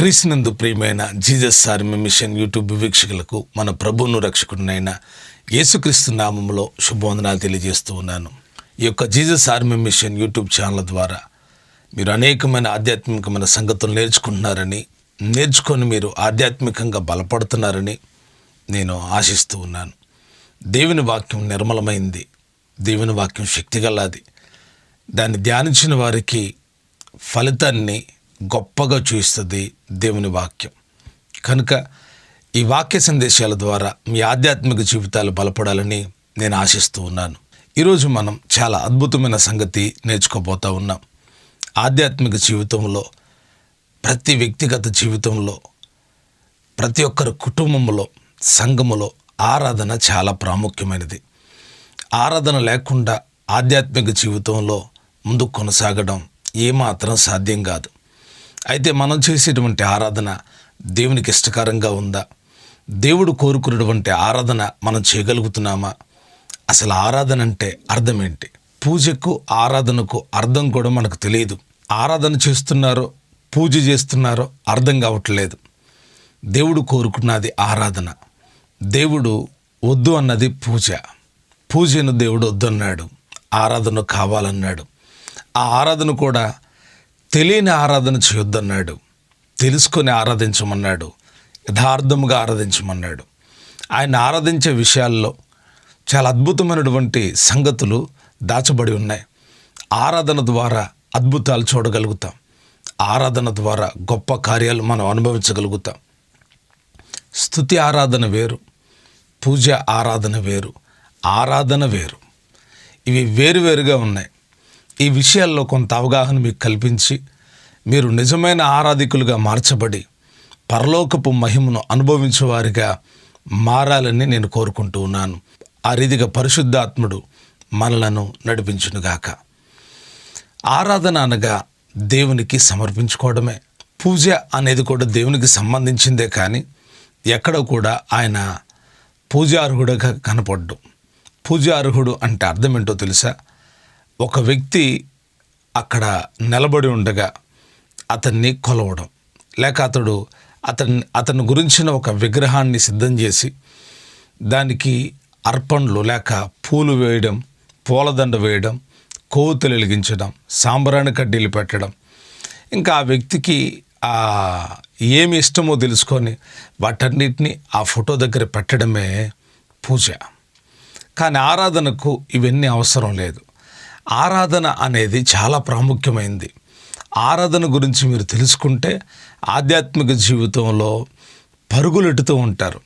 క్రీస్తునందు ప్రియమైన Jesus army machine YouTube వీక్షకులకు మన ప్రభువును రక్షకుడినైన యేసుక్రీస్తు నామంలో శుభవందనాలు తెలియజేస్తూ ఉన్నాను. ఈ యొక్క Jesus Army Mission YouTube channel ద్వారా మీరు అనేకమైన ఆధ్యాత్మికమైన సంగతులు నేర్చుకుంటున్నారని నేర్చుకొని మీరు ఆధ్యాత్మికంగా బలపడుతున్నారని నేను ఆశిస్తూ ఉన్నాను. దేవుని వాక్యం నిర్మలమైంది దేవుని వాక్యం శక్తిగలది. దాన్ని ధ్యానించిన వారికి ఫలితాన్ని గొప్పగా చూస్తుంది దేవుని వాక్యం. కనుక ఈ వాక్య సందేశాల ద్వారా మీ ఆధ్యాత్మిక జీవితాలు బలపడాలని నేను ఆశిస్తూ ఉన్నాను. ఈరోజు మనం చాలా అద్భుతమైన సంగతి నేర్చుకోబోతా ఉన్నాం. ఆధ్యాత్మిక జీవితంలో ప్రతి వ్యక్తిగత జీవితంలో ప్రతి ఒక్కరి కుటుంబంలో సంఘములో ఆరాధన చాలా ప్రాముఖ్యమైనది. ఆరాధన లేకుండా ఆధ్యాత్మిక జీవితంలో ముందుకు కొనసాగడం ఏమాత్రం సాధ్యం కాదు. అయితే మనం చేసేటువంటి ఆరాధన దేవునికి ఇష్టకరంగా ఉందా? దేవుడు కోరుకున్నటువంటి ఆరాధన మనం చేయగలుగుతున్నామా? అసలు ఆరాధన అంటే అర్థం ఏంటి? పూజకు ఆరాధనకు అర్థం కూడా మనకు తెలియదు. ఆరాధన చేస్తున్నారో పూజ చేస్తున్నారో అర్థం కావట్లేదు. దేవుడు కోరుకున్నది ఆరాధన. దేవుడు వద్దు అన్నది పూజ. పూజను దేవుడు వద్దన్నాడు. ఆరాధన కావాలన్నాడు. ఆ ఆరాధన కూడా తెలియని ఆరాధన చేయొద్దన్నాడు. తెలుసుకొని ఆరాధించమన్నాడు. యథార్థముగా ఆరాధించమన్నాడు. ఆయన ఆరాధించే విషయాల్లో చాలా అద్భుతమైనటువంటి సంగతులు దాచబడి ఉన్నాయి. ఆరాధన ద్వారా అద్భుతాలు చూడగలుగుతాం. ఆరాధన ద్వారా గొప్ప కార్యాలు మనం అనుభవించగలుగుతాం. స్థుతి ఆరాధన వేరు. పూజ ఆరాధన వేరు. ఆరాధన వేరు. ఇవి వేరువేరుగా ఉన్నాయి. ఈ విషయాల్లో కొంత అవగాహన మీకు కల్పించి మీరు నిజమైన ఆరాధికులుగా మార్చబడి పరలోకపు మహిమను అనుభవించేవారిగా మారాలని నేను కోరుకుంటూ ఉన్నాను. ఆ రీతిగా పరిశుద్ధాత్ముడు మనలను నడిపించునుగాక. ఆరాధన అనగా దేవునికి సమర్పించుకోవడమే. పూజ అనేది కూడా దేవునికి సంబంధించిందే కానీ ఎక్కడ కూడా ఆయన పూజార్హుడుగా కనపడ్డు. పూజార్హుడు అంటే అర్థం ఏంటో తెలుసా? ఒక వ్యక్తి అక్కడ నిలబడి ఉండగా అతన్ని కొలవడం. లేక అతడు అతని అతని గురించిన ఒక విగ్రహాన్ని సిద్ధం చేసి దానికి అర్పణలు లేక పూలు వేయడం పూలదండ వేయడం కోతులు వెలిగించడం సాంబ్రాణి కడ్డీలు పెట్టడం. ఇంకా ఆ వ్యక్తికి ఏమి ఇష్టమో తెలుసుకొని వాటన్నిటిని ఆ ఫోటో దగ్గర పెట్టడమే పూజ. కానీ ఆరాధనకు ఇవన్నీ అవసరం లేదు. ఆరాధన అనేది చాలా ప్రాముఖ్యమైంది. ఆరాధన గురించి మీరు తెలుసుకుంటే ఆధ్యాత్మిక జీవితంలో పరుగులెట్టుతూ ఉంటారు.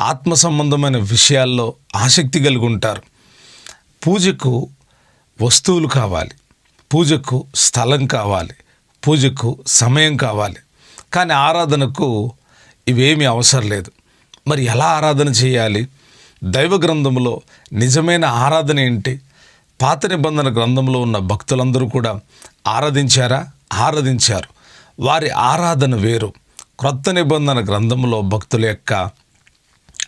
ఆత్మ సంబంధమైన విషయాల్లో ఆసక్తి కలిగి ఉంటారు. పూజకు వస్తువులు కావాలి. పూజకు స్థలం కావాలి. పూజకు సమయం కావాలి. కానీ ఆరాధనకు ఇవేమీ అవసరం లేదు. మరి ఎలా ఆరాధన చేయాలి? దైవ గ్రంథంలో నిజమైన ఆరాధన ఏంటి? పాత నిబంధన గ్రంథంలో ఉన్న భక్తులందరూ కూడా ఆరాధించారా? ఆరాధించారు. వారి ఆరాధన వేరు. క్రొత్త నిబంధన గ్రంథంలో భక్తుల యొక్క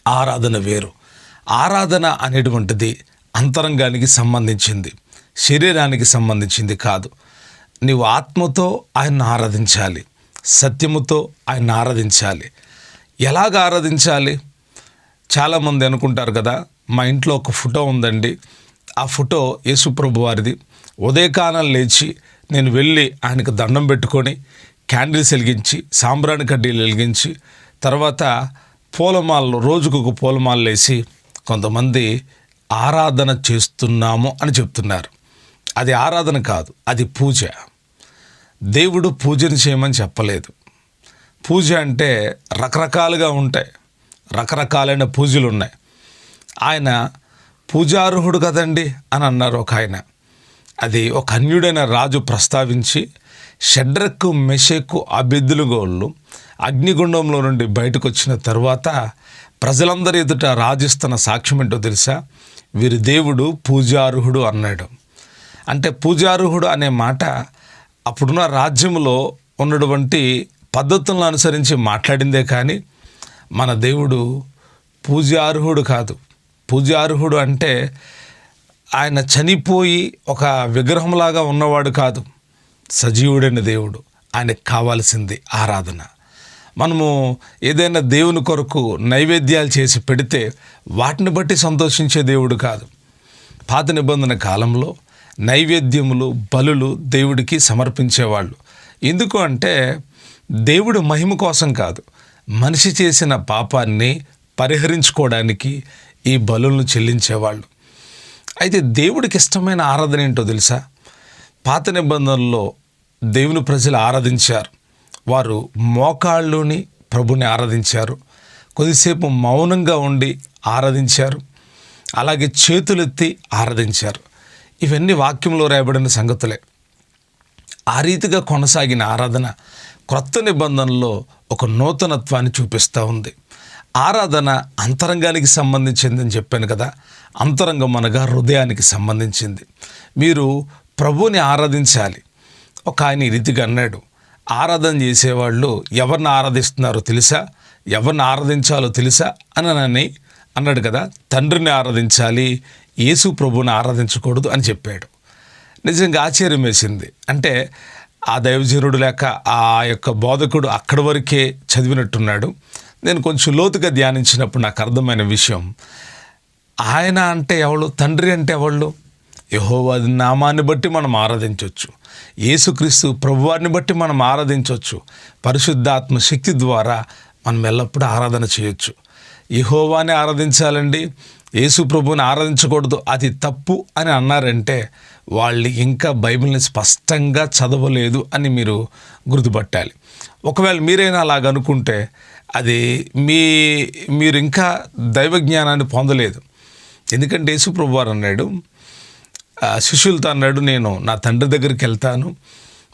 ఆరాధన వేరు. ఆరాధన అనేటువంటిది అంతరంగానికి సంబంధించింది. శరీరానికి సంబంధించింది కాదు. నీవు ఆత్మతో ఆయన్ను ఆరాధించాలి. సత్యముతో ఆయన ఆరాధించాలి. ఎలాగ ఆరాధించాలి? చాలామంది అనుకుంటారు కదా మా ఇంట్లో ఒక ఫోటో ఉందండి. ఆ ఫోటో యేసుప్రభు వారిది. ఉదయకాలం లేచి నేను వెళ్ళి ఆయనకు దండం పెట్టుకొని క్యాండిల్స్ వెలిగించి సాంబ్రాణి కడ్డీలు వెలిగించి తర్వాత పూలమాలలు రోజుకు ఒక పూలమాలలు వేసి కొంతమంది ఆరాధన చేస్తున్నాము అని చెప్తున్నారు. అది ఆరాధన కాదు అది పూజ. దేవుడు పూజను చేయమని చెప్పలేదు. పూజ అంటే రకరకాలుగా ఉంటాయి రకరకాలైన పూజలు ఉన్నాయి ఆయన పూజార్హుడు కదండి అని అన్నారు ఒక ఆయన. అది ఒక అన్యుడైన రాజు ప్రస్తావించి షడ్రకు మెషకు అభిద్దులుగోళ్ళు అగ్నిగుండంలో నుండి బయటకు వచ్చిన తర్వాత ప్రజలందరి ఎదుట రాజిస్తున్న సాక్ష్యం ఏంటో తెలుసా? వీరి దేవుడు పూజార్హుడు అన్నాడు. అంటే పూజార్హుడు అనే మాట అప్పుడున్న రాజ్యంలో ఉన్నటువంటి పద్ధతులను అనుసరించి మాట్లాడిందే కానీ మన దేవుడు పూజార్హుడు కాదు. పూజార్హుడు అంటే ఆయన చనిపోయి ఒక విగ్రహంలాగా ఉన్నవాడు కాదు. సజీవుడైన దేవుడు. ఆయనకు కావాల్సింది ఆరాధన. మనము ఏదైనా దేవుని కొరకు నైవేద్యాలు చేసి పెడితే వాటిని బట్టి సంతోషించే దేవుడు కాదు. పాత నిబంధన కాలంలో నైవేద్యములు బలులు దేవుడికి సమర్పించేవాళ్ళు. ఎందుకు అంటే దేవుడు మహిమ కోసం కాదు. మనిషి చేసిన పాపాన్ని పరిహరించుకోవడానికి ఈ బలులను చెల్లించేవాళ్ళు. అయితే దేవుడికి ఇష్టమైన ఆరాధన ఏంటో తెలుసా? పాత నిబంధనల్లో దేవుని ప్రజలు ఆరాధించారు. వారు మోకాళ్ళుని ప్రభుని ఆరాధించారు. కొద్దిసేపు మౌనంగా ఉండి ఆరాధించారు. అలాగే చేతులెత్తి ఆరాధించారు. ఇవన్నీ వాక్యంలో రాయబడిన సంగతులే. ఆ రీతిగా కొనసాగిన ఆరాధన క్రొత్త నిబంధనలో ఒక నూతనత్వాన్ని చూపిస్తూ ఉంది. ఆరాధన అంతరంగానికి సంబంధించిందని చెప్పాను కదా అంతరంగం అనగా హృదయానికి సంబంధించింది. మీరు ప్రభువుని ఆరాధించాలి. ఒక ఆయన ఈ రీతిగా అన్నాడు ఆరాధన చేసేవాళ్ళు ఎవరిని ఆరాధిస్తున్నారో తెలుసా? ఎవరిని ఆరాధించాలో తెలుసా? అని అని అన్నాడు కదా తండ్రిని ఆరాధించాలి యేసు ప్రభువుని ఆరాధించకూడదు అని చెప్పాడు. నిజంగా ఆశ్చర్యం వేసింది. అంటే ఆ దైవజనుడు లేక ఆ యొక్క బోధకుడు అక్కడి వరకే చదివినట్టున్నాడు. నేను కొంచెం లోతుగా ధ్యానించినప్పుడు నాకు అర్థమైన విషయం. ఆయన అంటే ఎవళ్ళు? తండ్రి అంటే ఎవళ్ళు? యహోవాది నామాన్ని బట్టి మనం ఆరాధించవచ్చు యేసుక్రీస్తు ప్రభువారిని బట్టి మనం ఆరాధించవచ్చు పరిశుద్ధాత్మ శక్తి ద్వారా మనం ఎల్లప్పుడూ ఆరాధన చేయొచ్చు. యహోవాని ఆరాధించాలండి. యేసు ప్రభుని ఆరాధించకూడదు. అది తప్పు అని అన్నారంటే వాళ్ళు ఇంకా బైబిల్ని స్పష్టంగా చదవలేదు అని మీరు గుర్తుపట్టాలి. ఒకవేళ మీరైనా అలాగ అనుకుంటే అది మీ మీరు ఇంకా దైవ జ్ఞానాన్ని పొందలేదు. ఎందుకంటే యేసుప్రభు వారు అన్నాడు శిష్యులతో అన్నాడు నేను నా తండ్రి దగ్గరికి వెళ్తాను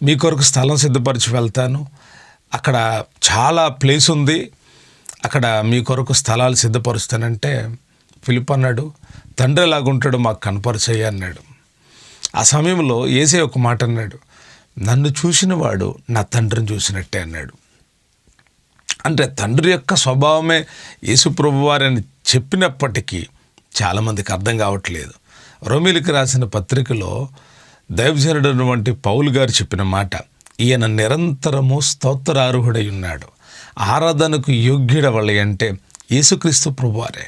మీ కొరకు స్థలం సిద్ధపరిచి వెళ్తాను అక్కడ చాలా ప్లేస్ ఉంది అక్కడ మీ కొరకు స్థలాలు సిద్ధపరుస్తానంటే ఫిలిప్ అన్నాడు తండ్రి ఎలాగుంటాడు మాకు కనపరిచేయ అన్నాడు. ఆ సమయంలో ఏసే ఒక మాట అన్నాడు నన్ను చూసిన వాడు నా తండ్రిని చూసినట్టే అన్నాడు. అంటే తండ్రి యొక్క స్వభావమే యేసుప్రభు వారని చెప్పినప్పటికీ చాలామందికి అర్థం కావట్లేదు. రోమిలికి రాసిన పత్రికలో దైవజనుడు వంటి పౌలు గారు చెప్పిన మాట ఈయన నిరంతరము స్తోత్రార్హుడై ఉన్నాడు. ఆరాధనకు యోగ్యుడవళి అంటే యేసుక్రీస్తు ప్రభువారే.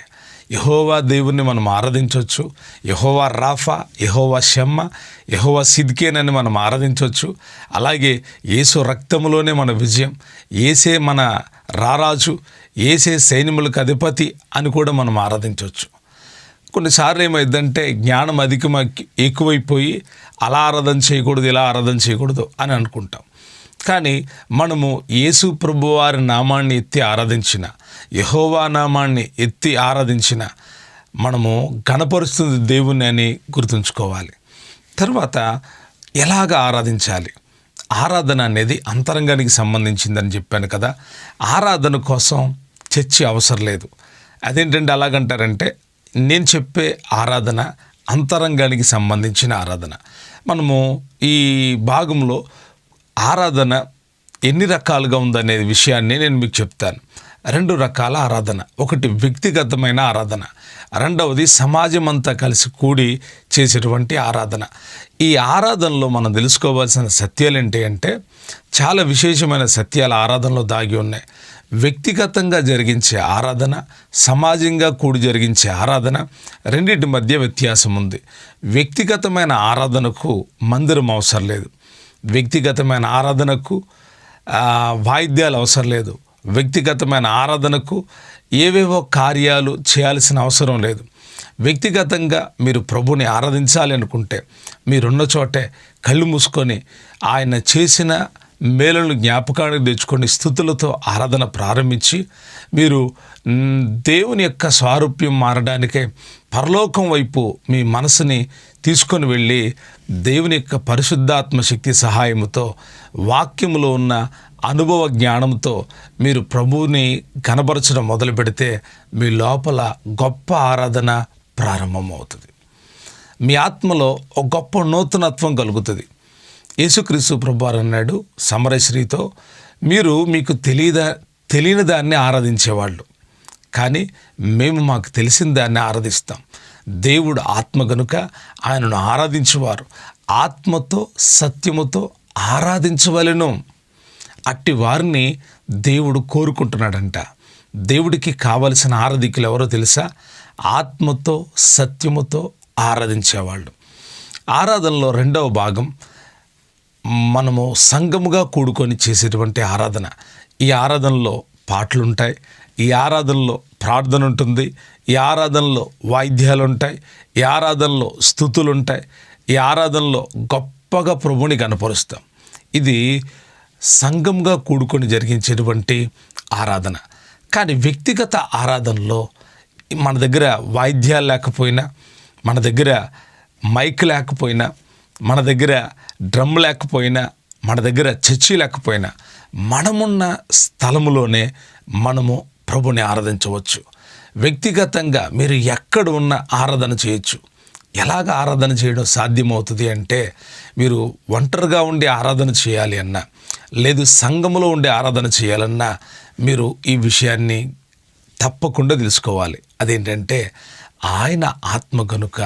యహోవా దేవుణ్ణి మనం ఆరాధించవచ్చు. యహోవా రాఫా యహోవా షమ్మ యహోవా సిద్కేనని మనం ఆరాధించవచ్చు. అలాగే యేసు రక్తములోనే మన విజయం. ఏసే మన రారాజు ఏసే సైన్యములకు అధిపతి అని కూడా మనం ఆరాధించవచ్చు. కొన్నిసార్లు ఏమైందంటే జ్ఞానం అధికమ ఎక్కువైపోయి అలా ఆరాధన చేయకూడదు ఇలా ఆరాధన చేయకూడదు అని అనుకుంటాం. కానీ మనము యేసు ప్రభువారి నామాన్ని ఎత్తి ఆరాధించిన యహోవా నామాన్ని ఎత్తి ఆరాధించిన మనము గణపరుస్తుంది దేవుని అని గుర్తుంచుకోవాలి. తర్వాత ఎలాగ ఆరాధించాలి? ఆరాధన అనేది అంతరంగానికి సంబంధించిందని చెప్పాను కదా. ఆరాధన కోసం చర్చి అవసరం లేదు. అదేంటంటే అలాగంటారంటే నేను చెప్పే ఆరాధన అంతరంగానికి సంబంధించిన ఆరాధన. మనము ఈ భాగంలో ఆరాధన ఎన్ని రకాలుగా ఉందనే విషయాన్ని నేను మీకు చెప్తాను. రెండు రకాల ఆరాధన ఒకటి వ్యక్తిగతమైన ఆరాధన రెండవది సమాజం అంతా కలిసి కూడి చేసేటువంటి ఆరాధన. ఈ ఆరాధనలో మనం తెలుసుకోవాల్సిన సత్యాలు ఏంటి అంటే చాలా విశేషమైన సత్యాలు ఆరాధనలో దాగి ఉన్నాయి. వ్యక్తిగతంగా జరిగించే ఆరాధన సమాజంగా కూడి జరిగించే ఆరాధన రెండింటి మధ్య వ్యత్యాసం ఉంది. వ్యక్తిగతమైన ఆరాధనకు మందిరం అవసరం లేదు. వ్యక్తిగతమైన ఆరాధనకు వాయిద్యాలు అవసరం లేదు. వ్యక్తిగతమైన ఆరాధనకు ఏవేవో కార్యాలు చేయాల్సిన అవసరం లేదు. వ్యక్తిగతంగా మీరు ప్రభుని ఆరాధించాలి అనుకుంటే మీరున్న చోటే కళ్ళు మూసుకొని ఆయన చేసిన మేలును జ్ఞాపకానికి తెచ్చుకొని స్థుతులతో ఆరాధన ప్రారంభించి మీరు దేవుని యొక్క స్వారూప్యం మారడానికే పరలోకం వైపు మీ మనసుని తీసుకొని వెళ్ళి దేవుని యొక్క పరిశుద్ధాత్మ శక్తి సహాయముతో వాక్యములో ఉన్న అనుభవ జ్ఞానంతో మీరు ప్రభువుని కనబరచడం మొదలు పెడితే మీ లోపల గొప్ప ఆరాధన ప్రారంభమవుతుంది. మీ ఆత్మలో ఒక గొప్ప నూతనత్వం కలుగుతుంది. యేసుక్రీస్తు ప్రభువారు అన్నాడు సమరశ్రీతో మీరు మీకు తెలియదా తెలియని దాన్ని ఆరాధించేవాళ్ళు. కానీ మేము మాకు తెలిసిన దాన్ని ఆరాధిస్తాం. దేవుడు ఆత్మ గనుక ఆయనను ఆరాధించేవారు. ఆత్మతో సత్యముతో ఆరాధించవలెను. అట్టి వారిని దేవుడు కోరుకుంటున్నాడంట. దేవుడికి కావలసిన ఆరాధికులు ఎవరో తెలుసా? ఆత్మతో సత్యముతో ఆరాధించేవాళ్ళు. ఆరాధనలో రెండవ భాగం మనము సంఘముగా కూడుకొని చేసేటువంటి ఆరాధన. ఈ ఆరాధనలో పాటలుంటాయి. ఈ ఆరాధనలో ప్రార్థన ఉంటుంది. ఈ ఆరాధనలో వాయిద్యాలు ఉంటాయి ఈ ఆరాధనలో స్థుతులు ఉంటాయి ఈ ఆరాధనలో గొప్పగా ప్రభుని కనపరుస్తాం. ఇది సంఘంగా కూడుకొని జరిగించేటువంటి ఆరాధన. కానీ వ్యక్తిగత ఆరాధనలో మన దగ్గర వాయిద్యాలు లేకపోయినా మన దగ్గర మైక్ లేకపోయినా మన దగ్గర డ్రమ్ లేకపోయినా మన దగ్గర చర్చి లేకపోయినా మనమున్న స్థలములోనే మనము ప్రభుని ఆరాధించవచ్చు. వ్యక్తిగతంగా మీరు ఎక్కడ ఉన్న ఆరాధన చేయొచ్చు. ఎలాగ ఆరాధన చేయడం సాధ్యమవుతుంది అంటే మీరు ఒంటరిగా ఉండి ఆరాధన చేయాలి అన్నా లేదు సంఘములో ఉండి ఆరాధన చేయాలన్నా మీరు ఈ విషయాన్ని తప్పకుండా తెలుసుకోవాలి. అదేంటంటే ఆయన ఆత్మ కనుక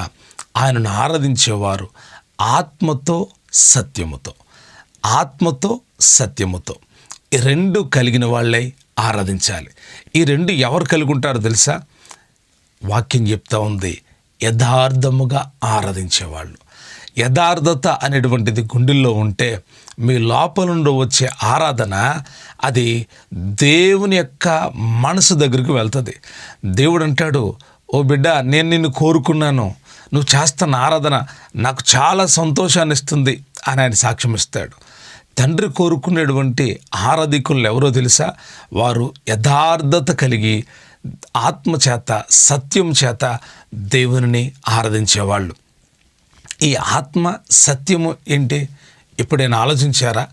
ఆయనను ఆరాధించేవారు ఆత్మతో సత్యముతో ఆత్మతో సత్యముతో. రెండు కలిగిన వాళ్ళై ఆరాధించాలి. ఈ రెండు ఎవరు కలిగి ఉంటారో తెలుసా? వాక్యం చెప్తా ఉంది. యథార్థముగా ఆరాధించేవాళ్ళు. యథార్థత అనేటువంటిది గుండెల్లో ఉంటే మీ లోపల నుండి వచ్చే ఆరాధన అది దేవుని యొక్క మనసు దగ్గరికి వెళ్తుంది. దేవుడు అంటాడు ఓ బిడ్డ నేను నిన్ను కోరుకున్నాను. నువ్వు చేస్తున్న ఆరాధన నాకు చాలా సంతోషాన్ని ఇస్తుంది అని ఆయన సాక్ష్యం ఇస్తాడు తండ్రి కోరుకునేటువంటి ఆరాధికులు ఎవరో తెలుసా? వారు యథార్థత కలిగి ఆత్మ చేత సత్యం చేత దేవుని ఆరాధించేవాళ్ళు. ఈ ఆత్మ సత్యము ఏంటి? ఎప్పుడైనా ఆలోచించారా?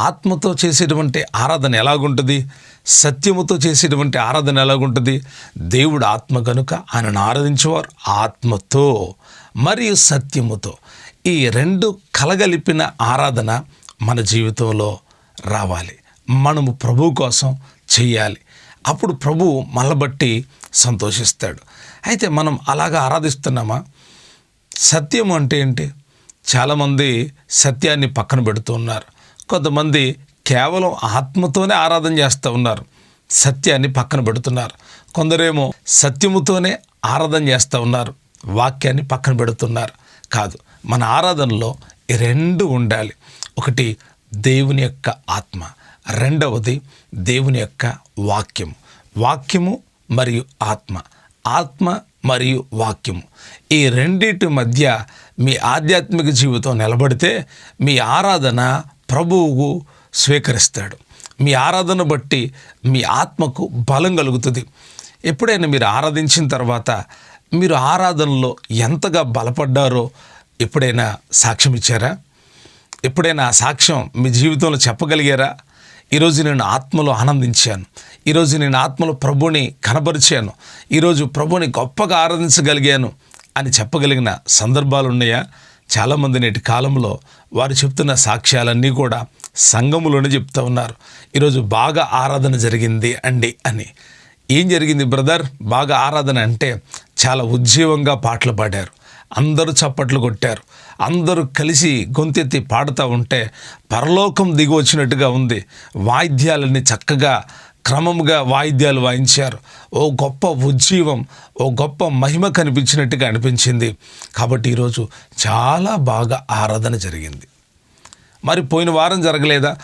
ఆత్మతో చేసేటువంటి ఆరాధన ఎలాగుంటుంది? సత్యముతో చేసేటువంటి ఆరాధన ఎలాగుంటుంది? దేవుడు ఆత్మ కనుక ఆయనను ఆరాధించేవారు ఆత్మతో మరియు సత్యముతో. ఈ రెండు కలగలిపిన ఆరాధన మన జీవితంలో రావాలి. మనము ప్రభు కోసం చేయాలి. అప్పుడు ప్రభువు మనబట్టి సంతోషిస్తాడు. అయితే మనం అలాగా ఆరాధిస్తున్నామా? సత్యం అంటే ఏంటి? చాలామంది సత్యాన్ని పక్కన పెడుతూ ఉన్నారు. కొంతమంది కేవలం ఆత్మతోనే ఆరాధన చేస్తూ ఉన్నారు. సత్యాన్ని పక్కన పెడుతున్నారు. కొందరేమో సత్యముతోనే ఆరాధన చేస్తూ ఉన్నారు. వాక్యాన్ని పక్కన పెడుతున్నారు. కాదు మన ఆరాధనలో రెండు ఉండాలి. ఒకటి దేవుని యొక్క ఆత్మ. రెండవది దేవుని యొక్క వాక్యం వాక్యము మరియు ఆత్మ. ఆత్మ మరియు వాక్యము. ఈ రెండింటి మధ్య మీ ఆధ్యాత్మిక జీవితం నిలబడితే మీ ఆరాధన ప్రభువుకు స్వీకరిస్తాడు. మీ ఆరాధన బట్టి మీ ఆత్మకు బలం కలుగుతుంది. ఎప్పుడైనా మీరు ఆరాధించిన తర్వాత మీరు ఆరాధనలో ఎంతగా బలపడ్డారో ఎప్పుడైనా సాక్ష్యం ఇచ్చారా? ఎప్పుడైనా ఆ సాక్ష్యం మీ జీవితంలో చెప్పగలిగారా? ఈరోజు నేను ఆత్మలో ఆనందించాను. ఈరోజు నేను ఆత్మలో ప్రభుని కనబరిచాను. ఈరోజు ప్రభుని గొప్పగా ఆరాధించగలిగాను అని చెప్పగలిగిన సందర్భాలు ఉన్నాయా? చాలామంది నేటి కాలంలో వారు చెప్తున్న సాక్ష్యాలన్నీ కూడా సంఘములోనే చెప్తూ ఉన్నారు. ఈరోజు బాగా ఆరాధన జరిగింది అండి అని. ఏం జరిగింది బ్రదర్? బాగా ఆరాధన అంటే చాలా ఉజ్జీవంగా పాటలు పాడారు. అందరూ చప్పట్లు కొట్టారు. అందరూ కలిసి గొంతెత్తి పాడుతూ ఉంటే పరలోకం దిగి వచ్చినట్టుగా ఉంది. వాయిద్యాలన్నీ చక్కగా క్రమంగా వాయిద్యాలు వాయించారు. ఓ గొప్ప ఉజ్జీవం ఓ గొప్ప మహిమ కనిపించినట్టుగా అనిపించింది. కాబట్టి ఈరోజు చాలా బాగా ఆరాధన జరిగింది. మరి పోయిన వారం జరగలేదా?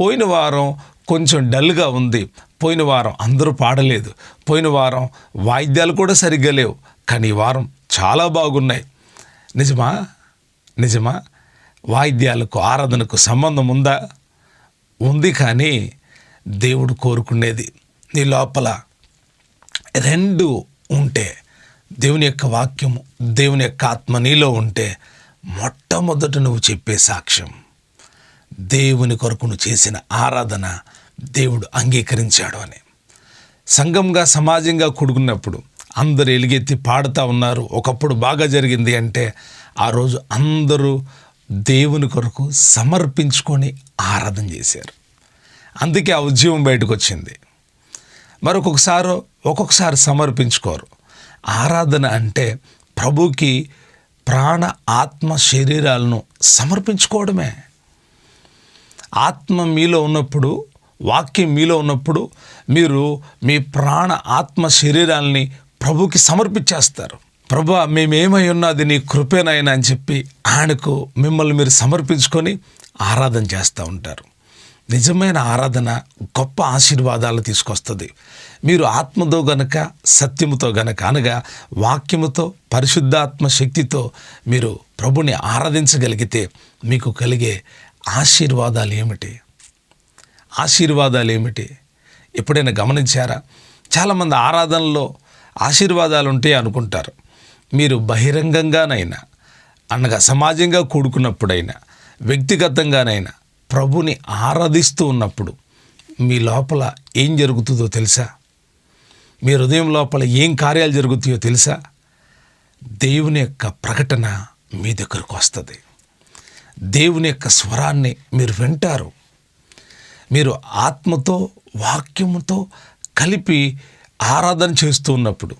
పోయిన వారం కొంచెం డల్గా ఉంది. పోయిన వారం అందరూ పాడలేదు. పోయిన వారం వాయిద్యాలు కూడా సరిగ్గా లేవు. కానీ ఈ వారం చాలా బాగున్నాయి. నిజమా? నిజమా? వాయిద్యాలకు ఆరాధనకు సంబంధం ఉందా? ఉంది కానీ దేవుడు కోరుకునేది నీ లోపల రెండు ఉంటే దేవుని యొక్క వాక్యము దేవుని యొక్క ఆత్మ నీలో ఉంటే మొట్టమొదట నువ్వు చెప్పే సాక్ష్యం. దేవుని కొరకు నువ్వు చేసిన ఆరాధన దేవుడు అంగీకరించాడు అని. సంఘంగా సమాజంగా కూడుకున్నప్పుడు అందరూ ఎలుగెత్తి పాడుతూ ఉన్నారు. ఒకప్పుడు బాగా జరిగింది అంటే ఆ రోజు అందరూ దేవుని కొరకు సమర్పించుకొని ఆరాధన చేశారు. అందుకే ఆ ఉద్యమం బయటకు వచ్చింది. మరొకొకసారి ఒక్కొక్కసారి సమర్పించుకోరు. ఆరాధన అంటే ప్రభుకి ప్రాణ ఆత్మ శరీరాలను సమర్పించుకోవడమే. ఆత్మ మీలో ఉన్నప్పుడు వాక్యం మీలో ఉన్నప్పుడు మీరు మీ ప్రాణ ఆత్మ శరీరాల్ని ప్రభుకి సమర్పించేస్తారు. ప్రభు మేమేమై ఉన్నది నీ కృపేనైనా అని చెప్పి ఆయనకు మిమ్మల్ని మీరు సమర్పించుకొని ఆరాధన చేస్తూ ఉంటారు. నిజమైన ఆరాధన గొప్ప ఆశీర్వాదాలు తీసుకొస్తుంది. మీరు ఆత్మతో గనక సత్యముతో గనక అనగా వాక్యముతో పరిశుద్ధాత్మ శక్తితో మీరు ప్రభుని ఆరాధించగలిగితే మీకు కలిగే ఆశీర్వాదాలు ఏమిటి? ఆశీర్వాదాలు ఏమిటి? ఎప్పుడైనా గమనించారా? చాలామంది ఆరాధనలో ఆశీర్వాదాలు ఉంటాయి అనుకుంటారు. మీరు బహిరంగంగానైనా అనగా సమాజంగా కూడుకున్నప్పుడైనా వ్యక్తిగతంగానైనా ప్రభుని ఆరాధిస్తూ ఉన్నప్పుడు మీ లోపల ఏం జరుగుతుందో తెలుసా? మీ హృదయం లోపల ఏం కార్యాలు జరుగుతాయో తెలుసా? దేవుని యొక్క ప్రకటన మీ దగ్గరకు వస్తుంది. దేవుని యొక్క స్వరాన్ని మీరు వింటారు. మీరు ఆత్మతో వాక్యముతో కలిపి ఆరాధన చేస్తూ ఉన్నప్పుడు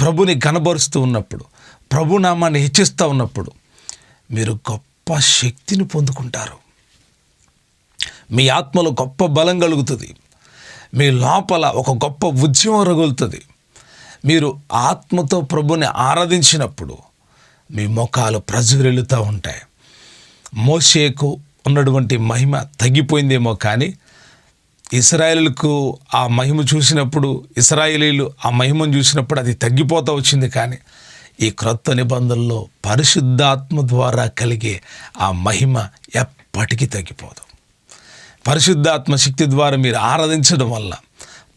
ప్రభుని కనబరుస్తూ ఉన్నప్పుడు ప్రభునామాన్ని హెచ్చిస్తూ ఉన్నప్పుడు మీరు గొప్ప శక్తిని పొందుకుంటారు. మీ ఆత్మలో గొప్ప బలం కలుగుతుంది. మీ లోపల ఒక గొప్ప ఉద్యమం రగులుతుంది. మీరు ఆత్మతో ప్రభుని ఆరాధించినప్పుడు మీ ముఖాలు ప్రజ్వరిల్లుతూ ఉంటాయి. మోషేకు ఉన్నటువంటి మహిమ తగ్గిపోయిందేమో కానీ ఇస్రాయేలుకు ఆ మహిమ చూసినప్పుడు ఇస్రాయేలీలు ఆ మహిమను చూసినప్పుడు అది తగ్గిపోతూ వచ్చింది కానీ ఈ క్రొత్త నిబంధనలో పరిశుద్ధాత్మ ద్వారా కలిగే ఆ మహిమ ఎప్పటికీ తగ్గిపోదు. పరిశుద్ధాత్మ శక్తి ద్వారా మీరు ఆరాధించడం వల్ల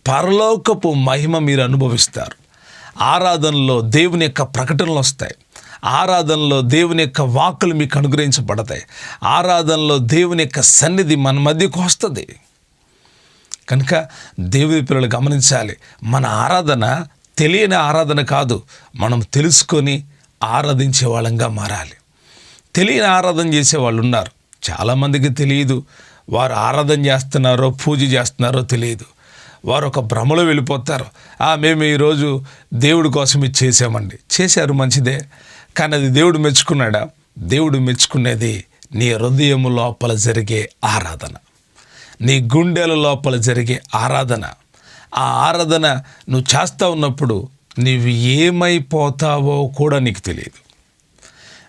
పరలోకపు మహిమ మీరు అనుభవిస్తారు. ఆరాధనలో దేవుని యొక్క ప్రకటనలు వస్తాయి. ఆరాధనలో దేవుని యొక్క వాక్కులు మీకు అనుగ్రహించబడతాయి. ఆరాధనలో దేవుని యొక్క సన్నిధి మన మధ్యకు వస్తుంది. కనుక దేవుని పిల్లలు గమనించాలి మన ఆరాధన తెలియని ఆరాధన కాదు మనం తెలుసుకొని ఆరాధించే వాళ్ళంగా మారాలి. తెలియని ఆరాధన చేసే వాళ్ళు ఉన్నారు. చాలామందికి తెలియదు వారు ఆరాధన చేస్తున్నారో పూజ చేస్తున్నారో తెలియదు. వారు ఒక భ్రమలో వెళ్ళిపోతారు. "ఆ, మేము ఈరోజు దేవుడి కోసం ఇది చేసామండి చేశారు మంచిదే కానీ అది దేవుడు మెచ్చుకున్నాడా? దేవుడు మెచ్చుకునేది నీ హృదయం లోపల జరిగే ఆరాధన. నీ గుండెల లోపల జరిగే ఆరాధన. ఆ ఆరాధన నువ్వు చేస్తూ ఉన్నప్పుడు నీవు ఏమైపోతావో కూడా నీకు తెలియదు.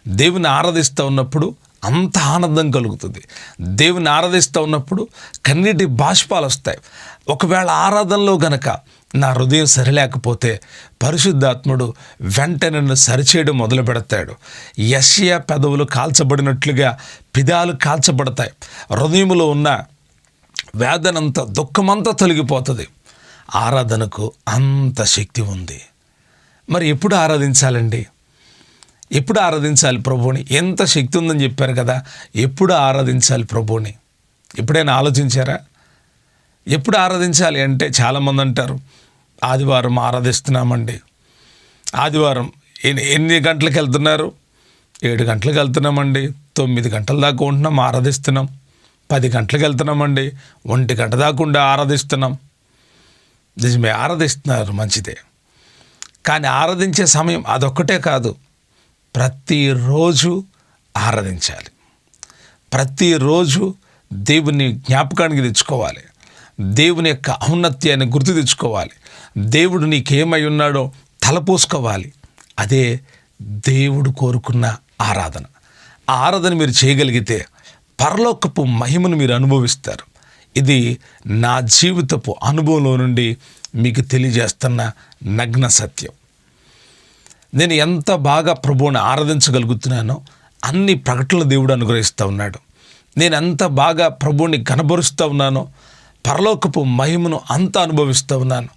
దేవుని ఆరాధిస్తూ ఉన్నప్పుడు అంత ఆనందం కలుగుతుంది. దేవుని ఆరాధిస్తూ ఉన్నప్పుడు కన్నీటి బాష్పాలు వస్తాయి. ఒకవేళ ఆరాధనలో గనక నా హృదయం సరిలేకపోతే పరిశుద్ధాత్ముడు వెంటనే నన్ను సరిచేయడం మొదలు పెడతాడు. యష్యా పెదవులు కాల్చబడినట్లుగా పిదాలు కాల్చబడతాయి. హృదయంలో ఉన్న వేదనంతా దుఃఖమంతా తొలగిపోతుంది. ఆరాధనకు అంత శక్తి ఉంది. మరి ఎప్పుడు ఆరాధించాలండి? ఎప్పుడు ఆరాధించాలి ప్రభువుని? ఎంత శక్తి ఉందని చెప్పారు కదా? ఎప్పుడు ఆరాధించాలి ప్రభువుని? ఎప్పుడైనా ఆలోచించారా? ఎప్పుడు ఆరాధించాలి అంటే చాలామంది అంటారు ఆదివారం ఆరాధిస్తున్నామండి. ఆదివారం ఎన్ని ఎన్ని గంటలకు వెళ్తున్నారు? ఏడు గంటలకు వెళ్తున్నామండి. తొమ్మిది గంటల దాకా ఉంటున్నాం ఆరాధిస్తున్నాం. పది గంటలకు వెళ్తున్నామండి. ఒంటి గంట దాకా ఉండి ఆరాధిస్తున్నాం. నిజమే ఆరాధిస్తున్నారు మంచిదే. కానీ ఆరాధించే సమయం అదొక్కటే కాదు. ప్రతిరోజు ఆరాధించాలి. ప్రతిరోజు దేవుని జ్ఞాపకానికి తెచ్చుకోవాలి. దేవుని యొక్క ఔన్నత్యాన్ని గుర్తు తెచ్చుకోవాలి. దేవుడు నీకేమై ఉన్నాడో తలపోసుకోవాలి అదే దేవుడు కోరుకున్న ఆరాధన. ఆరాధన మీరు చేయగలిగితే పరలోకపు మహిమను మీరు అనుభవిస్తారు. ఇది నా జీవితపు అనుభవంలో నుండి మీకు తెలియజేస్తున్న నగ్న సత్యం. నేను ఎంత బాగా ప్రభువుని ఆరాధించగలుగుతున్నానో అన్ని ప్రకటనలు దేవుడు అనుగ్రహిస్తూ ఉన్నాడు. నేను ఎంత బాగా ప్రభువుని కనబరుస్తూ ఉన్నానో పరలోకపు మహిమను అంత అనుభవిస్తూ ఉన్నాను.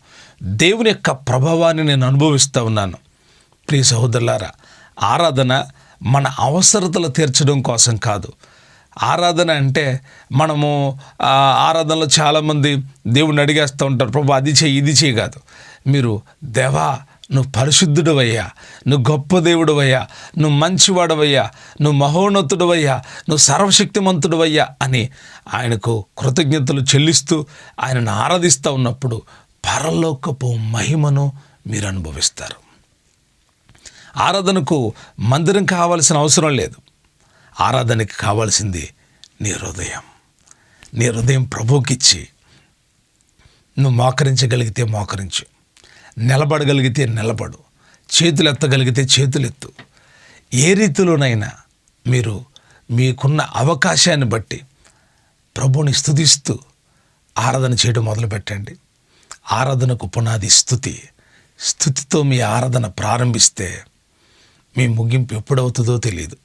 దేవుని యొక్క ప్రభావాన్ని నేను అనుభవిస్తూ ఉన్నాను. ప్రియ సహోదరులారా ఆరాధన మన అవసరతలు తీర్చడం కోసం కాదు. ఆరాధన అంటే మనము ఆరాధనలో చాలామంది దేవుడిని అడిగేస్తూ ఉంటారు ప్రభు అది చేయి ఇది చేయి కాదు. మీరు దేవా నువ్వు పరిశుద్ధుడవయ్యా నువ్వు గొప్ప దేవుడవయ్యా నువ్వు మంచివాడవయ్యా నువ్వు మహోన్నతుడవయ్యా నువ్వు సర్వశక్తిమంతుడవయ్యా అని ఆయనకు కృతజ్ఞతలు చెల్లిస్తూ ఆయనను ఆరాధిస్తూ ఉన్నప్పుడు పరలోకపు మహిమను మీరు అనుభవిస్తారు. ఆరాధనకు మందిరం కావాల్సిన అవసరం లేదు. ఆరాధనకి కావాల్సింది నీ హృదయం. నీ హృదయం ప్రభుకిచ్చి నువ్వు మోకరించగలిగితే మోకరించు. నిలబడగలిగితే నిలబడు. చేతులు ఎత్తగలిగితే చేతులెత్తు ఏ రీతిలోనైనా మీరు మీకున్న అవకాశాన్ని బట్టి ప్రభుని స్థుతిస్తూ ఆరాధన చేయడం మొదలుపెట్టండి. ఆరాధనకు పునాది స్థుతి స్థుతితో మీ ఆరాధన ప్రారంభిస్తే మీ ముగింపు ఎప్పుడవుతుందో తెలియదు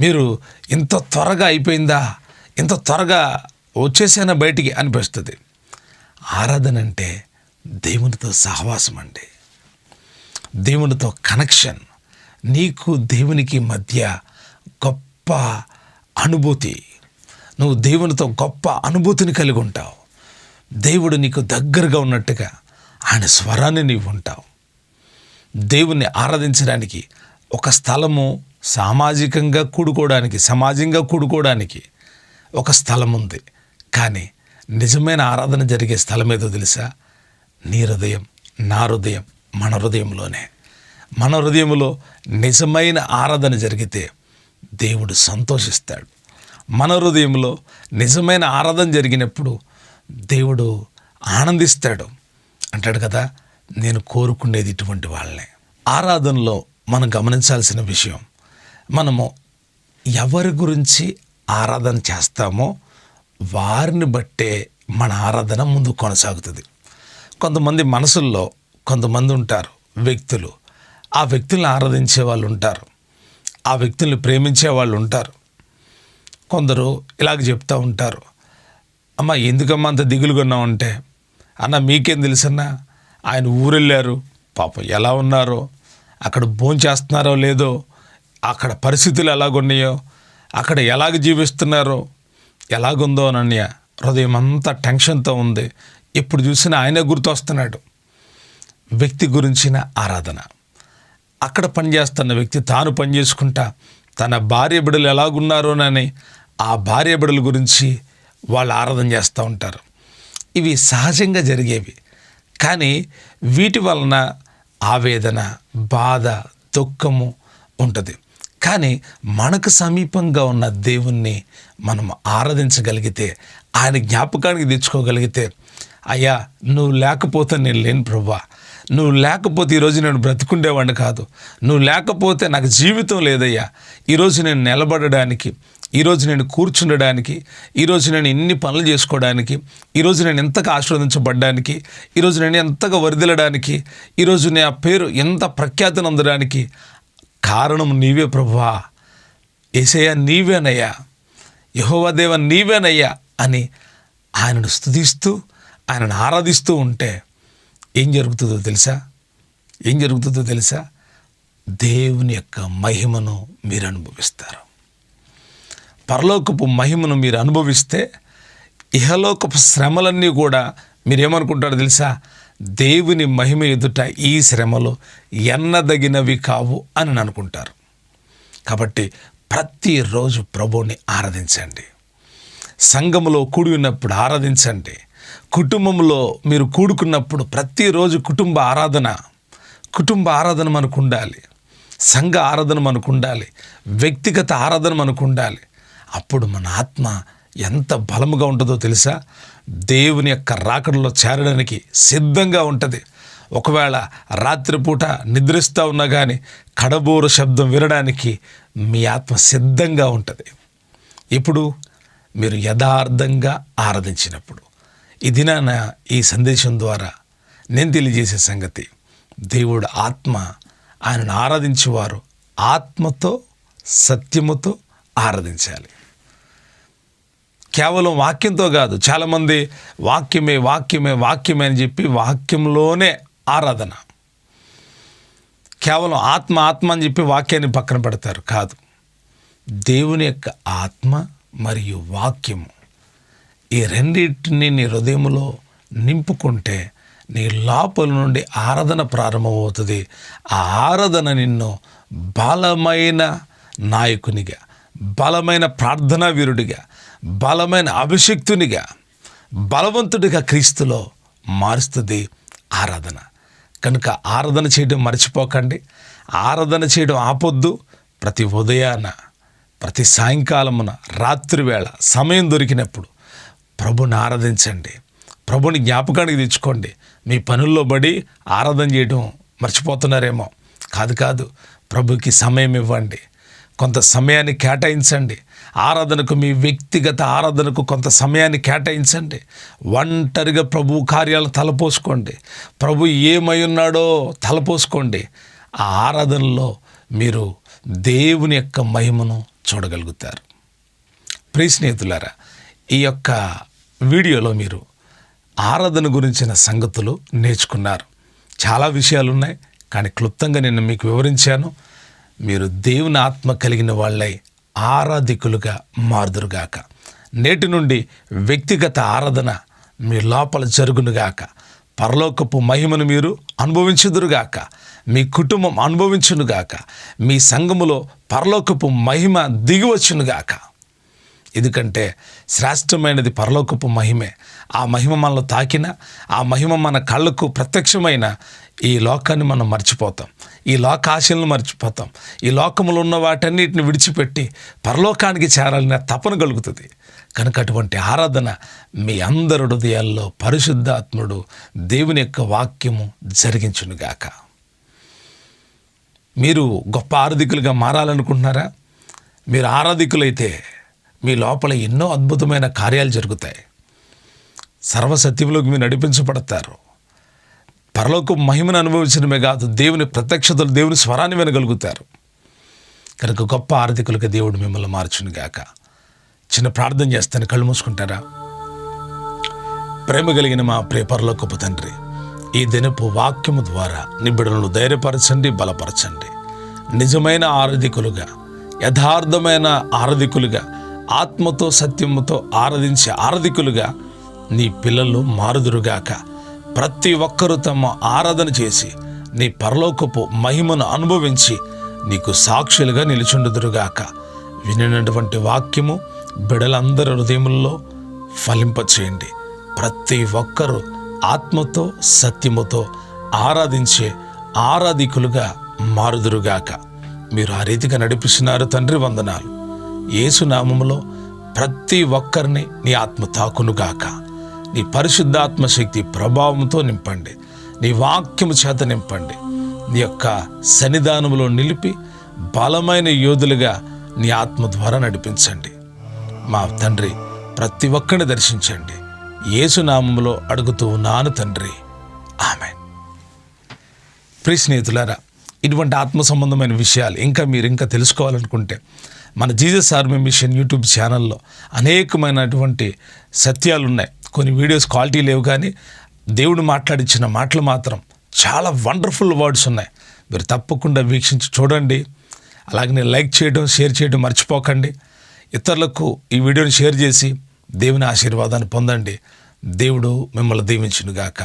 మీరు ఇంత త్వరగా అయిపోయిందా? ఇంత త్వరగా వచ్చేసానా బయటికి? అనిపిస్తుంది. ఆరాధన అంటే దేవునితో సహవాసం అండి. దేవునితో కనెక్షన్. నీకు దేవునికి మధ్య గొప్ప అనుభూతి. నువ్వు దేవునితో గొప్ప అనుభూతిని కలిగి ఉంటావు. దేవుడు నీకు దగ్గరగా ఉన్నట్టుగా ఆయన స్వరాన్ని నీవు ఉంటావు. దేవుణ్ణి ఆరాధించడానికి ఒక స్థలము సామాజికంగా కూడుకోవడానికి సమాజంగా కూడుకోవడానికి ఒక స్థలం ఉంది. కానీ నిజమైన ఆరాధన జరిగే స్థలం ఏదో తెలుసా? నీ హృదయం నా హృదయం మన హృదయంలోనే. మన హృదయంలో నిజమైన ఆరాధన జరిగితే దేవుడు సంతోషిస్తాడు. మన హృదయంలో నిజమైన ఆరాధన జరిగినప్పుడు దేవుడు ఆనందిస్తాడు. అంటాడు కదా నేను కోరుకునేది ఇటువంటి వాళ్ళనే. ఆరాధనలో మనం గమనించాల్సిన విషయం మనము ఎవరి గురించి ఆరాధన చేస్తామో వారిని బట్టే మన ఆరాధన ముందు కొనసాగుతుంది. కొంతమంది మనసుల్లో కొంతమంది ఉంటారు వ్యక్తులు. ఆ వ్యక్తుల్ని ఆరాధించే వాళ్ళు ఉంటారు. ఆ వ్యక్తుల్ని ప్రేమించే వాళ్ళు ఉంటారు. కొందరు ఇలాగ చెప్తూ ఉంటారు. అమ్మ ఎందుకమ్మా అంత దిగులుగా ఉన్నావంటే అన్న మీకేం తెలుసన్నా? ఆయన ఊరెళ్ళారు. పాపం ఎలా ఉన్నారో? అక్కడ భోంచేస్తున్నారో లేదో? అక్కడ పరిస్థితులు ఎలాగున్నాయో అక్కడ ఎలాగ జీవిస్తున్నారో ఎలాగుందో అనన్య హృదయం అంతా టెన్షన్తో ఉంది. ఎప్పుడు చూసినా ఆయనే గుర్తొస్తున్నాడు. వ్యక్తి గురించిన ఆరాధన. అక్కడ పనిచేస్తున్న వ్యక్తి తాను పనిచేసుకుంటా తన భార్య బిడ్డలు ఎలాగున్నారోనని ఆ భార్య బిడ్డల గురించి వాళ్ళు ఆరాధన చేస్తూ ఉంటారు. ఇవి సహజంగా జరిగేవి. కానీ వీటి వలన ఆవేదన బాధ దుఃఖము ఉంటుంది. కానీ మనకు సమీపంగా ఉన్న దేవుణ్ణి మనం ఆరాధించగలిగితే ఆయన జ్ఞాపకానికి తెచ్చుకోగలిగితే అయ్యా నువ్వు లేకపోతే నేను లేను ప్రభా. నువ్వు లేకపోతే ఈరోజు నేను బ్రతుకుండేవాడిని కాదు. నువ్వు లేకపోతే నాకు జీవితం లేదయ్యా. ఈరోజు నేను నిలబడడానికి ఈరోజు నేను కూర్చుండడానికి ఈరోజు నేను ఇన్ని పనులు చేసుకోవడానికి ఈరోజు నేను ఎంతగా ఆశీర్వదించబడ్డానికి ఈరోజు నేను ఎంతగా వరిదిలడానికి ఈరోజు నా పేరు ఎంత ప్రఖ్యాతిని అందడానికి కారణం నీవే ప్రభువా. ఏసయ్య నీవేనయ్యా. యహోవదేవ నీవేనయ్యా అని ఆయనను స్థుతిస్తూ ఆయనను ఆరాధిస్తూ ఉంటే ఏం జరుగుతుందో తెలుసా? ఏం జరుగుతుందో తెలుసా? దేవుని యొక్క మహిమను మీరు అనుభవిస్తారు. పరలోకపు మహిమను మీరు అనుభవిస్తే ఇహలోకపు శ్రమలన్నీ కూడా మీరేమనుకుంటారో తెలుసా? దేవుని మహిమ ఎదుట ఈ శ్రమలు ఎన్నదగినవి కావు అని అనుకుంటారు కాబట్టి ప్రతిరోజు ప్రభువుని ఆరాధించండి. సంఘములో కూడి ఉన్నప్పుడు ఆరాధించండి. కుటుంబంలో మీరు కూడుకున్నప్పుడు ప్రతిరోజు కుటుంబ ఆరాధన కుటుంబ ఆరాధన మనకు ఉండాలి. సంఘ ఆరాధన మనకు ఉండాలి. వ్యక్తిగత ఆరాధన మనకు ఉండాలి. అప్పుడు మన ఆత్మ ఎంత బలముగా ఉంటుందో తెలుసా? దేవుని యొక్క రాకడలో చేరడానికి సిద్ధంగా ఉంటుంది. ఒకవేళ రాత్రిపూట నిద్రిస్తూ ఉన్నా కానీ కడబోరు శబ్దం వినడానికి మీ ఆత్మ సిద్ధంగా ఉంటుంది. ఇప్పుడు మీరు యథార్థంగా ఆరాధించినప్పుడు ఈ దినాన ఈ సందేశం ద్వారా నేను తెలియజేసే సంగతి దేవుడు ఆత్మ ఆయనను ఆరాధించేవారు ఆత్మతో సత్యముతో ఆరాధించాలి. కేవలం వాక్యంతో కాదు చాలామంది వాక్యమే వాక్యమే వాక్యమే అని చెప్పి వాక్యంలోనే ఆరాధన. కేవలం ఆత్మ ఆత్మ అని చెప్పి వాక్యాన్ని పక్కన పెడతారు కాదు. దేవుని యొక్క ఆత్మ మరియు వాక్యము ఈ రెండింటిని నీ హృదయంలో నింపుకుంటే నీ లోపల నుండి ఆరాధన ప్రారంభమవుతుంది. ఆ ఆరాధన నిన్ను బలమైన నాయకునిగా బలమైన ప్రార్థనా వీరుడిగా బలమైన అభిషక్తునిగా బలవంతుడిగా క్రీస్తులో మారుస్తుంది ఆరాధన. కనుక ఆరాధన చేయడం మర్చిపోకండి. ఆరాధన చేయడం ఆపొద్దు. ప్రతి ఉదయాన ప్రతి సాయంకాలమున రాత్రి వేళ సమయం దొరికినప్పుడు ప్రభుని ఆరాధించండి. ప్రభుని జ్ఞాపకానికి తెచ్చుకోండి. మీ పనుల్లో పడి ఆరాధన చేయడం మర్చిపోతున్నారేమో. కాదు కాదు ప్రభుకి సమయం ఇవ్వండి. కొంత సమయాన్ని కేటాయించండి. ఆరాధనకు మీ వ్యక్తిగత ఆరాధనకు కొంత సమయాన్ని కేటాయించండి. ఒంటరిగా ప్రభు కార్యాలు తలపోసుకోండి. ప్రభు ఏమై ఉన్నాడో తలపోసుకోండి. ఆ ఆరాధనలో మీరు దేవుని యొక్క మహిమను చూడగలుగుతారు. ప్రియ స్నేహితులారా ఈ యొక్క వీడియోలో మీరు ఆరాధన గురించిన సంగతులు నేర్చుకున్నారు. చాలా విషయాలు ఉన్నాయి కానీ క్లుప్తంగా నేను మీకు వివరించాను. మీరు దేవుని ఆత్మ కలిగిన వాళ్ళై ఆరాధికులుగా మారుదురుగాక. నేటి నుండి వ్యక్తిగత ఆరాధన మీ లోపల జరుగునుగాక. పరలోకపు మహిమను మీరు అనుభవించుదురుగాక. మీ కుటుంబం అనుభవించునుగాక. మీ సంఘములో పరలోకపు మహిమ దిగివచ్చునుగాక. ఎందుకంటే శ్రేష్టమైనది పరలోకపు మహిమే. ఆ మహిమ మనలో తాకిన ఆ మహిమ మన కళ్ళకు ప్రత్యక్షమైన ఈ లోకాన్ని మనం మర్చిపోతాం. ఈ లోక ఆశలను మర్చిపోతాం. ఈ లోకములో ఉన్న వాటన్నిటిని విడిచిపెట్టి పరలోకానికి చేరాలనే తపన కలుగుతుంది. కనుక అటువంటి ఆరాధన మీ అందరి హృదయాల్లో పరిశుద్ధాత్ముడు దేవుని యొక్క వాక్యము జరిగించునుగాక. మీరు గొప్ప ఆరాధికులుగా మారాలనుకుంటున్నారా? మీరు ఆరాధికులైతే మీ లోపల ఎన్నో అద్భుతమైన కార్యాలు జరుగుతాయి. సర్వసత్యంలోకి మీరు నడిపించబడతారు. పరలోక మహిమను అనుభవించడమే కాదు దేవుని ప్రత్యక్షతలు దేవుని స్వరాన్ని వినగలుగుతారు. కనుక గొప్ప ఆర్థికులుగా దేవుడు మిమ్మల్ని మార్చును గాక. చిన్న ప్రార్థన చేస్తాను కళ్ళు మూసుకుంటారా? ప్రేమ కలిగిన మా ప్రియ పరలోకపు తండ్రి ఈ దినపు వాక్యము ద్వారా నిబిడలను ధైర్యపరచండి బలపరచండి. నిజమైన ఆరాధికులుగా యథార్థమైన ఆరాధికులుగా ఆత్మతో సత్యముతో ఆరాధించే ఆరాధికులుగా నీ పిల్లలు మారుదురుగాక. ప్రతి ఒక్కరూ తమ ఆరాధన చేసి నీ పరలోకపు మహిమను అనుభవించి నీకు సాక్షులుగా నిలుచుండుదురుగాక. వినినటువంటి వాక్యము బిడలందరి హృదయముల్లో ఫలింపచేయండి. ప్రతి ఒక్కరూ ఆత్మతో సత్యముతో ఆరాధించే ఆరాధికులుగా మారుదురుగాక. మీరు ఆ రీతిగా నడిపిస్తున్నారు తండ్రి వందనాలు. ఏసునామములో ప్రతి ఒక్కరిని నీ ఆత్మ తాకునుగాక. నీ పరిశుద్ధాత్మ శక్తి ప్రభావంతో నింపండి. నీ వాక్యము చేత నింపండి. నీ యొక్క సన్నిధానములో నిలిపి బలమైన యోధులుగా నీ ఆత్మ ద్వారా నడిపించండి. మా తండ్రి ప్రతి ఒక్కరిని దర్శించండి. యేసునామములో అడుగుతూ ఉన్నాను తండ్రి. ఆమె ప్రియ స్నేహితులారా ఇటువంటి ఆత్మ సంబంధమైన విషయాలు ఇంకా మీరు ఇంకా తెలుసుకోవాలనుకుంటే మన జీజస్ ఆర్మీ మిషన్ యూట్యూబ్ ఛానల్లో అనేకమైనటువంటి సత్యాలు ఉన్నాయి కొన్ని వీడియోస్ క్వాలిటీ లేవు కానీ దేవుడు మాట్లాడించిన మాటలు మాత్రం చాలా వండర్ఫుల్ వర్డ్స్ ఉన్నాయి. మీరు తప్పకుండా వీక్షించి చూడండి. అలాగనే లైక్ చేయడం షేర్ చేయడం మర్చిపోకండి. ఇతరులకు ఈ వీడియోని షేర్ చేసి దేవుని ఆశీర్వాదాన్ని పొందండి. దేవుడు మిమ్మల్ని దీవించునుగాక.